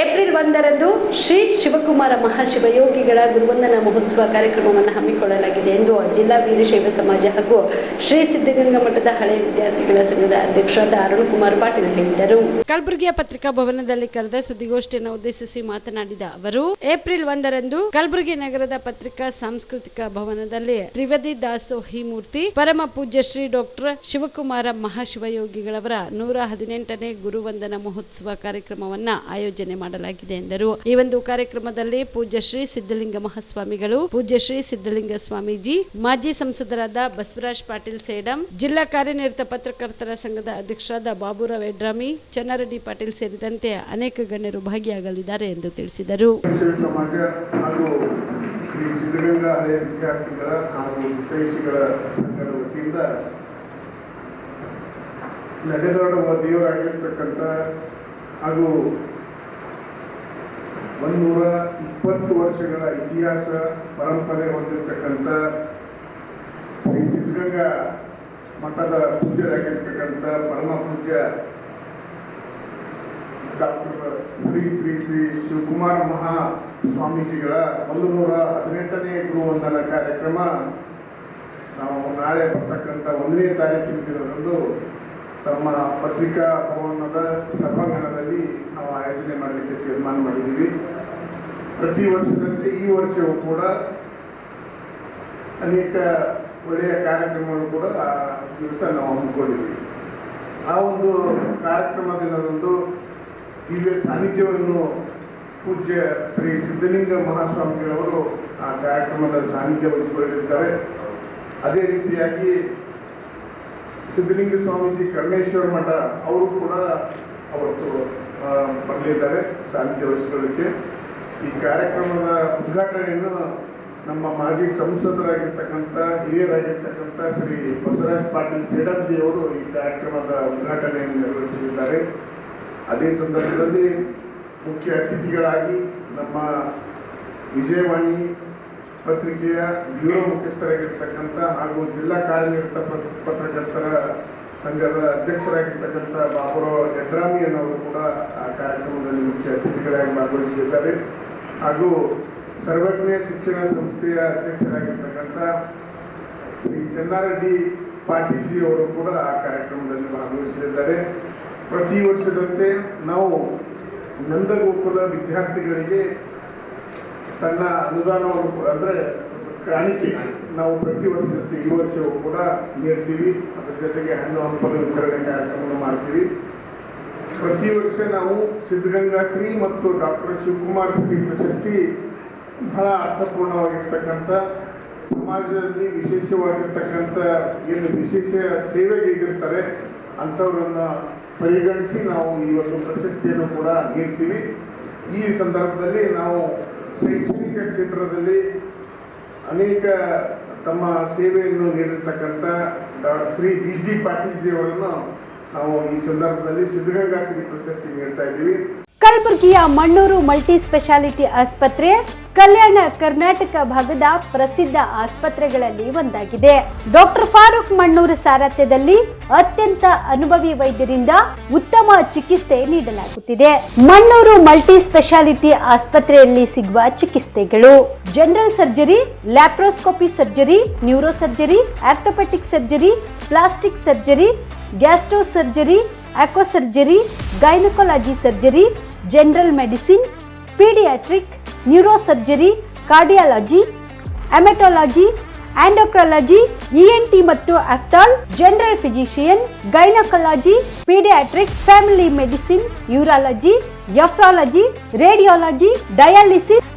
April ಒಂದರಂದು ಶ್ರೀ ಶಿವಕುಮಾರ ಮಹಾಶಿವಯೋಗಿಗಳ ಗುರುವಂದನ ಮಹೋತ್ಸವ ಕಾರ್ಯಕ್ರಮವನ್ನು ಹಮ್ಮಿಕೊಳ್ಳಲಾಗಿದೆ ಎಂದು ಜಿಲ್ಲಾ ವೀರಶೈವ ಸಮಾಜ ಹಾಗೂ ಶ್ರೀ ಸಿದ್ಧಗಂಗಾ ಮಠದ ಹಳೆಯ ವಿದ್ಯಾರ್ಥಿಗಳ ಸಂಘದ ಅಧ್ಯಕ್ಷರಾದ ಅರುಣ್ ಕುಮಾರ್ ಪಾಟೀಲ್ ಹೇಳಿದರು. ಕಲಬುರಗಿಯ ಪತ್ರಿಕಾ ಭವನದಲ್ಲಿ ಕರೆದ ಸುದ್ದಿಗೋಷ್ಠಿಯನ್ನು ಉದ್ದೇಶಿಸಿ ಮಾತನಾಡಿದ ಅವರು, ಏಪ್ರಿಲ್ ಒಂದರಂದು ಕಲಬುರಗಿ ನಗರದ ಪತ್ರಿಕಾ ಸಾಂಸ್ಕೃತಿಕ ಭವನದಲ್ಲಿ ತ್ರಿವದಿ ದಾಸೋಹಿ ಮೂರ್ತಿ ಪರಮ ಪೂಜ್ಯ ಶ್ರೀ ಡಾಕ್ಟರ್ ಶಿವಕುಮಾರ ಮಹಾಶಿವಯೋಗಿಗಳವರ ನೂರ ಹದಿನೆಂಟನೇ ಗುರುವಂದನ ಮಹೋತ್ಸವ ಕಾರ್ಯಕ್ರಮವನ್ನು ಆಯೋಜನೆ ಮಾಡಲಾಗಿದೆ ಎಂದರು. ಈ ಒಂದು ಕಾರ್ಯಕ್ರಮದಲ್ಲಿ ಪೂಜ್ಯ ಶ್ರೀ ಸಿದ್ಧಲಿಂಗ ಮಹಾಸ್ವಾಮಿಗಳು, ಪೂಜ್ಯ ಶ್ರೀ ಸಿದ್ಧಲಿಂಗ ಸ್ವಾಮೀಜಿ, ಮಾಜಿ ಸಂಸದರಾದ ಬಸವರಾಜ್ ಪಾಟೀಲ್ ಸೇಡಂ, ಜಿಲ್ಲಾ ಕಾರ್ಯನಿರತ ಪತ್ರಕರ್ತರ ಸಂಘದ ಅಧ್ಯಕ್ಷರಾದ ಬಾಬುರಾವ್ ಎಡ್ರಾಮಿ, ಚನ್ನಾರೆಡ್ಡಿ ಪಾಟೀಲ್ ಸೇರಿದಂತೆ ಅನೇಕ ಗಣ್ಯರು ಭಾಗಿಯಾಗಲಿದ್ದಾರೆ ಎಂದು ತಿಳಿಸಿದರು. ನಡೆದಾಡುವ ದೇವರಾಗಿರ್ತಕ್ಕಂಥ ಹಾಗೂ ಒಂದೂರ ಇಪ್ಪತ್ತು ವರ್ಷಗಳ ಇತಿಹಾಸ ಪರಂಪರೆ ಹೊಂದಿರತಕ್ಕಂಥ ಶ್ರೀ ಸಿದ್ಧಗಂಗಾ ಮಠದ ಪೂಜ್ಯರಾಗಿರ್ತಕ್ಕಂಥ ಪರಮ ಪೂಜ್ಯ ಡಾಕ್ಟರ್ ಶ್ರೀ ಶ್ರೀ ಶ್ರೀ ಶಿವಕುಮಾರ ಮಹಾ ಸ್ವಾಮೀಜಿಗಳ ಒಂದು ನೂರ ಹದಿನೆಂಟನೇ ಗುರುವಂದನ ಕಾರ್ಯಕ್ರಮ ನಾವು ನಾಳೆ ಬರ್ತಕ್ಕಂಥ ಒಂದನೇ ತಾರೀಕಿನ ದಿನದಂದು ತಮ್ಮ ಪತ್ರಿಕಾ ಭವನದ ಸಭಾಂಗಣದಲ್ಲಿ ನಾವು ಆಯೋಜನೆ ಮಾಡಲಿಕ್ಕೆ ತೀರ್ಮಾನ ಮಾಡಿದ್ದೀವಿ. ಪ್ರತಿ ವರ್ಷದಂತೆ ಈ ವರ್ಷವೂ ಕೂಡ ಅನೇಕ ಒಳ್ಳೆಯ ಕಾರ್ಯಕ್ರಮಗಳು ಕೂಡ ಆ ದಿವಸ ನಾವು ಹಮ್ಮಿಕೊಂಡಿದ್ದೀವಿ. ಆ ಒಂದು ಕಾರ್ಯಕ್ರಮ ದಿನದಂದು ದಿವ್ಯ ಸಾನ್ನಿಧ್ಯವನ್ನು ಪೂಜ್ಯ ಶ್ರೀ ಸಿದ್ಧಲಿಂಗ ಮಹಾಸ್ವಾಮಿಗಳವರು ಆ ಕಾರ್ಯಕ್ರಮದ ಸಾನ್ನಿಧ್ಯ ವಹಿಸಿಕೊಂಡಿರ್ತಾರೆ. ಅದೇ ರೀತಿಯಾಗಿ ಸಿದ್ಧಲಿಂಗ ಸ್ವಾಮೀಜಿ ಕರ್ಣೇಶ್ವರ ಮಠ, ಅವರು ಕೂಡ ಅವತ್ತು ಬರಲಿದ್ದಾರೆ ಸಾನ್ನಿಧ್ಯ ವಹಿಸಿಕೊಳ್ಳಲಿಕ್ಕೆ ಈ ಕಾರ್ಯಕ್ರಮದ ಉದ್ಘಾಟನೆಯನ್ನು ನಮ್ಮ ಮಾಜಿ ಸಂಸದರಾಗಿರ್ತಕ್ಕಂಥ, ಹಿರಿಯರಾಗಿರ್ತಕ್ಕಂಥ ಶ್ರೀ ಬಸವರಾಜ್ ಪಾಟೀಲ್ ಸೇಡಂಜಿ ಅವರು ಈ ಕಾರ್ಯಕ್ರಮದ ಉದ್ಘಾಟನೆಯನ್ನು ನೆರವೇರಿಸಲಿದ್ದಾರೆ ಅದೇ ಸಂದರ್ಭದಲ್ಲಿ ಮುಖ್ಯ ಅತಿಥಿಗಳಾಗಿ ನಮ್ಮ ವಿಜಯವಾಣಿ ಪತ್ರಿಕೆಯ ಬ್ಯೂರೋ ಮುಖ್ಯಸ್ಥರಾಗಿರ್ತಕ್ಕಂಥ ಹಾಗೂ ಜಿಲ್ಲಾ ಕಾರ್ಯನಿರತ ಪತ್- ಪತ್ರಕರ್ತರ ಸಂಘದ ಅಧ್ಯಕ್ಷರಾಗಿರ್ತಕ್ಕಂಥ ಬಾಬುರಾವ್ ಯಡ್ರಾಮಿಯನ್ನವರು ಕೂಡ ಆ ಕಾರ್ಯಕ್ರಮದಲ್ಲಿ ಮುಖ್ಯ ಅತಿಥಿಗಳಾಗಿ ಭಾಗವಹಿಸಲಿದ್ದಾರೆ. ಹಾಗೂ ಸರ್ವಜ್ಞ ಶಿಕ್ಷಣ ಸಂಸ್ಥೆಯ ಅಧ್ಯಕ್ಷರಾಗಿರ್ತಕ್ಕಂಥ ಶ್ರೀ ಚೆನ್ನಾರೆಡ್ಡಿ ಪಾಟೀಲ್ಜಿ ಅವರು ಕೂಡ ಆ ಕಾರ್ಯಕ್ರಮದಲ್ಲಿ ಭಾಗವಹಿಸಲಿದ್ದಾರೆ. ಪ್ರತಿ ವರ್ಷದಂತೆ ನಾವು ನಂದಗೋಕುಲ ವಿದ್ಯಾರ್ಥಿಗಳಿಗೆ ಸಣ್ಣ ಅನುದಾನವನ್ನು ಅಂದರೆ ಕಾಣಿಕೆ ನಾವು ಪ್ರತಿ ವರ್ಷದಂತೆ ಈ ವರ್ಷವೂ ಕೂಡ ನೀಡ್ತೀವಿ. ಅದರ ಜೊತೆಗೆ ಹಣ್ಣು ಹಂಪಲು ವಿತರಣೆ ಕಾರ್ಯಕ್ರಮವನ್ನು ಮಾಡ್ತೀವಿ. ಪ್ರತಿ ವರ್ಷ ನಾವು ಸಿದ್ಧಗಂಗಾ ಶ್ರೀ ಮತ್ತು ಡಾಕ್ಟರ್ ಶಿವಕುಮಾರ್ ಶ್ರೀ ಪ್ರಶಸ್ತಿ ಬಹಳ ಅರ್ಥಪೂರ್ಣವಾಗಿರ್ತಕ್ಕಂಥ ಸಮಾಜದಲ್ಲಿ ವಿಶೇಷವಾಗಿರ್ತಕ್ಕಂಥ ಏನು ವಿಶೇಷ ಸೇವೆಗೆ ಇದಿರ್ತಾರೆ ಅಂಥವ್ರನ್ನ ಪರಿಗಣಿಸಿ ನಾವು ಈ ಒಂದು ಪ್ರಶಸ್ತಿಯನ್ನು ಕೂಡ ನೀಡ್ತೀವಿ. ಈ ಸಂದರ್ಭದಲ್ಲಿ ನಾವು ಶೈಕ್ಷಣಿಕ ಕ್ಷೇತ್ರದಲ್ಲಿ ಅನೇಕ ತಮ್ಮ ಸೇವೆಯನ್ನು ನೀಡಿರ್ತಕ್ಕಂಥ ಶ್ರೀ ಬಿ ಜಿ ಪಾಟೀಲ್ಜಿ ಅವರನ್ನು ನಾವು ಈ ಸಂದರ್ಭದಲ್ಲಿ ಸಿದ್ಧಗಂಗಾ ಸಿರಿ ಪ್ರಶಸ್ತಿ ನೀಡ್ತಾ ಇದ್ದೀವಿ. ಕಲಬುರಗಿಯ ಮಣ್ಣೂರು ಮಲ್ಟಿ ಸ್ಪೆಷಾಲಿಟಿ ಆಸ್ಪತ್ರೆ, ಕಲ್ಯಾಣ ಕರ್ನಾಟಕ ಭಾಗದ ಪ್ರಸಿದ್ಧ ಆಸ್ಪತ್ರೆಗಳಲ್ಲಿ ಒಂದಾಗಿದೆ. ಡಾಕ್ಟರ್ ಫಾರೂಕ್ ಮಣ್ಣೂರು ಸಾರಥ್ಯದಲ್ಲಿ ಅತ್ಯಂತ ಅನುಭವಿ ವೈದ್ಯರಿಂದ ಉತ್ತಮ ಚಿಕಿತ್ಸೆ ನೀಡಲಾಗುತ್ತಿದೆ. ಮಣ್ಣೂರು ಮಲ್ಟಿ ಸ್ಪೆಷಾಲಿಟಿ ಆಸ್ಪತ್ರೆಯಲ್ಲಿ ಸಿಗುವ ಚಿಕಿತ್ಸೆಗಳು. General surgery laparoscopy surgery neuro surgery orthopaedic surgery plastic surgery gastro surgery onco surgery gynaecology surgery general medicine paediatric neuro surgery cardiology haematology endocrinology ENT ಮತ್ತು ophthal general physician gynaecology paediatric family medicine urology nephrology radiology dialysis